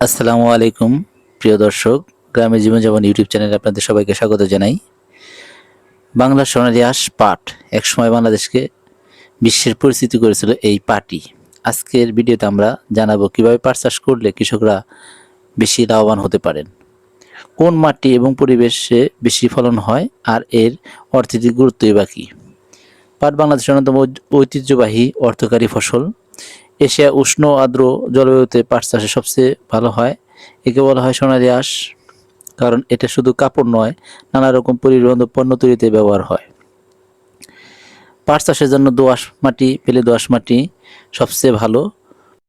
আসসালামু আলাইকুম, প্রিয় দর্শক গ্রামের জীবনযাপন ইউটিউব চ্যানেলে আপনাদের সবাইকে স্বাগত জানাই। বাংলার সোনালী আঁশ পাট একসময় বাংলাদেশকে বিশ্বের পরিচিতি করেছিল এই পাটই। আজকের ভিডিওতে আমরা জানাব কীভাবে পাট চাষ করলে কৃষকরা বেশি লাভবান হতে পারেন, কোন মাটি এবং পরিবেশে বেশি ফলন হয়, আর এর অর্থনৈতিক গুরুত্বই বা বাকি পাট বাংলাদেশের অন্যতম ঐতিহ্যবাহী অর্থকারী ফসল এশিয়া উষ্ণ আর্দ্র জলবায়ুতে পাট চাষে সবচেয়ে ভালো হয়। একে বলা হয় সোনালি আঁশ, কারণ এটা শুধু কাপড় নয়, নানা রকম পরিবহন পণ্য তৈরিতে ব্যবহার হয়। পাট চাষের জন্য দোআঁশ মাটি পেলে দোআঁশ মাটি সবচেয়ে ভালো।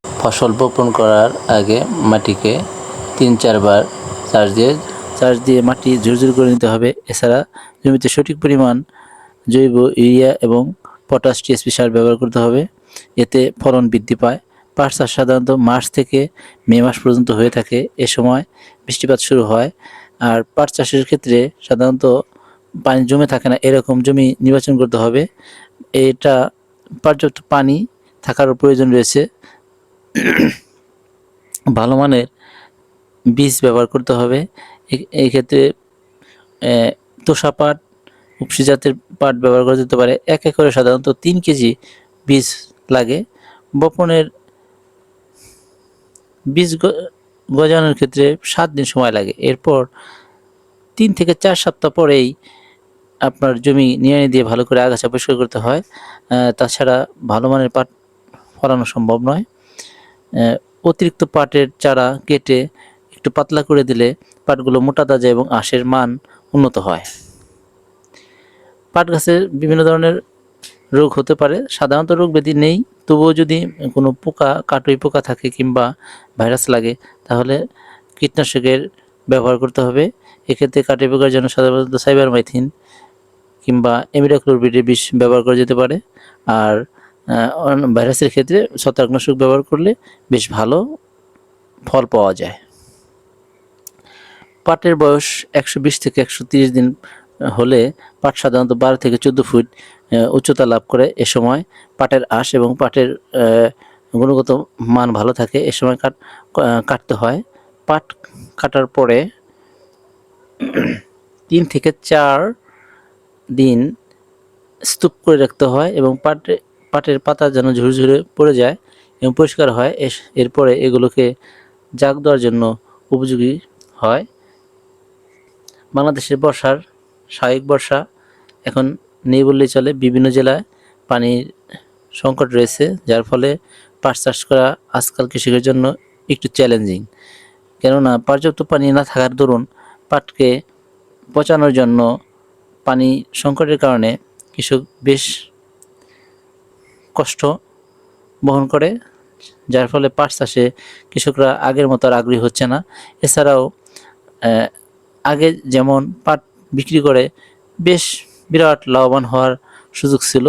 ফসল বপন করার আগে মাটিকে তিন চারবার চাষ দিয়ে চাষ দিয়ে মাটি ঝুরঝুর করে নিতে হবে। এছাড়া জমিতে সঠিক পরিমাণ জৈব ইউরিয়া এবং পটাশ, টিএসপি সার ব্যবহার করতে হবে। এতে ফলন বৃদ্ধি পায়। পাট চাষ সাধারণত মার্চ থেকে মে মাস পর্যন্ত হয়ে থাকে। এ সময় বৃষ্টিপাত শুরু হয়। আর পাট চাষের ক্ষেত্রে সাধারণত পানি জমে থাকে না। এরকম জমি নির্বাচন করতে হবে। এটা পর্যাপ্ত পানি থাকার প্রয়োজন রয়েছে। ভালো মানের বীজ ব্যবহার করতে হবে। এই ক্ষেত্রে তোষা পাট উপসি জাতের পাট ব্যবহার করা যেতে পারে। এক একরে সাধারণত তিন কেজি বীজ লাগে। বপনের বীজ গজানোর ক্ষেত্রে সাত দিন সময় লাগে। এরপর তিন থেকে চার সপ্তাহ পরেই আপনার জমি নিয়ে দিয়ে ভালো করে আগাছা পরিষ্কার করতে হয়। তাছাড়া ভালো মানের পাট ফলানো সম্ভব নয়। অতিরিক্ত পাটের চারা কেটে একটু পাতলা করে দিলে পাটগুলো মোটা তাজা এবং আঁশের মান উন্নত হয়। পাট গাছের বিভিন্ন ধরনের রোগ হতে পারে। সাধারণত রোগ ব্যাধি নেই। তবুও যদি কোনো পোকা, কাটুই পোকা থাকে কিংবা ভাইরাস লাগে, তাহলে কীটনাশকের ব্যবহার করতে হবে। এক্ষেত্রে কাটুই পোকার জন্য সাধারণত সাইবারমাইথিন কিংবা এমিডাক্লোরবিডের বিষ ব্যবহার করা যেতে পারে। আর ভাইরাসের ক্ষেত্রে ছত্রাকনাশক ব্যবহার করলে বেশ ভালো ফল পাওয়া যায়। পাটের বয়স একশো বিশ থেকে একশো দিন হলে পাট সাধারণত বারো থেকে চোদ্দ ফুট উচ্চতা লাভ করে। এ সময় পাটের আঁশ এবং পাটের গুণগত মান ভালো থাকে। এ সময় কাট কাটতে হয়। পাট কাটার পরে তিন থেকে চার দিন স্তূপ করে রাখতে হয় এবং পাটে, পাটের পাতা যেন ঝুরঝুরে পড়ে যায় এবং পরিষ্কার হয়। এরপরে এগুলোকে জাগ দেওয়ার জন্য উপযোগী হয়। বাংলাদেশের বর্ষার স্বাভাবিক বর্ষা। এখন নেই বললেই চলে। বিভিন্ন জেলায় পানির সংকট রয়েছে, যার ফলে পাট চাষ করা আজকাল কৃষকের জন্য একটু চ্যালেঞ্জিং কেননা পর্যাপ্ত পানি না থাকার দরুন পাটকে পচানোর জন্য পানি সংকটের কারণে কৃষক বেশ কষ্ট বহন করে, যার ফলে পাট চাষে কৃষকরা আগের মতো আর আগ্রহী হচ্ছে না। এছাড়াও আগে যেমন পাট বিক্রি করে বেশ বিরাট লাভবান হওয়ার সুযোগ ছিল।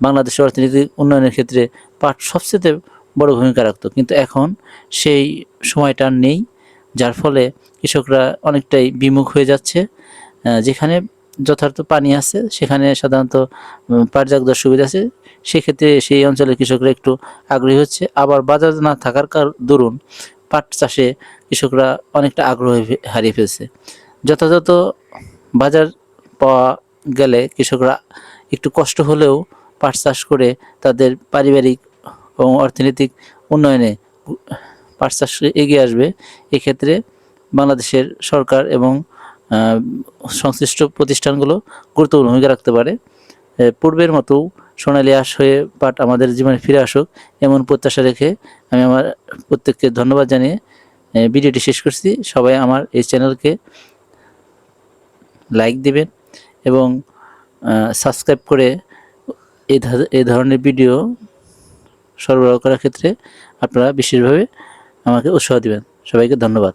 বাংলাদেশের অর্থনৈতিক উন্নয়নের ক্ষেত্রে পাট সবচেয়ে বড় ভূমিকা রাখতো। কিন্তু এখন সেই সময়টা নেই যার ফলে কৃষকরা অনেকটাই বিমুখ হয়ে যাচ্ছে। যেখানে যথার্থ পানি আছে সেখানে সাধারণত উম, পাট জাগ সুবিধা আছে। সেক্ষেত্রে সেই অঞ্চলের কৃষকরা একটু আগ্রহী হচ্ছে। আবার বাজার না থাকার কার দরুন পাট চাষে কৃষকরা অনেকটা আগ্রহ হারিয়ে ফেলছে। যথাযথ বাজার পাওয়া গেলে কৃষকরা একটু কষ্ট হলেও পাট চাষ করে তাদের পারিবারিক এবং অর্থনৈতিক উন্নয়নে পাট চাষ এগিয়ে আসবে। এক্ষেত্রে বাংলাদেশের সরকার এবং সংশ্লিষ্ট প্রতিষ্ঠানগুলো গুরুত্বপূর্ণ ভূমিকা রাখতে পারে। পূর্বের মতো সোনালি আশ হয়ে পাট আমাদের জীবনে ফিরে আসুক এমন প্রত্যাশা রেখে আমি আমার প্রত্যেককে ধন্যবাদ জানিয়ে ভিডিওটি শেষ করছি। সবাই আমার এই চ্যানেলকে লাইক দেবেন এবং সাবস্ক্রাইব করে এই ধরনের ভিডিও সরবরাহ করার ক্ষেত্রে আপনারা বিশেষভাবে আমাকে উৎসাহ দেবেন। সবাইকে ধন্যবাদ।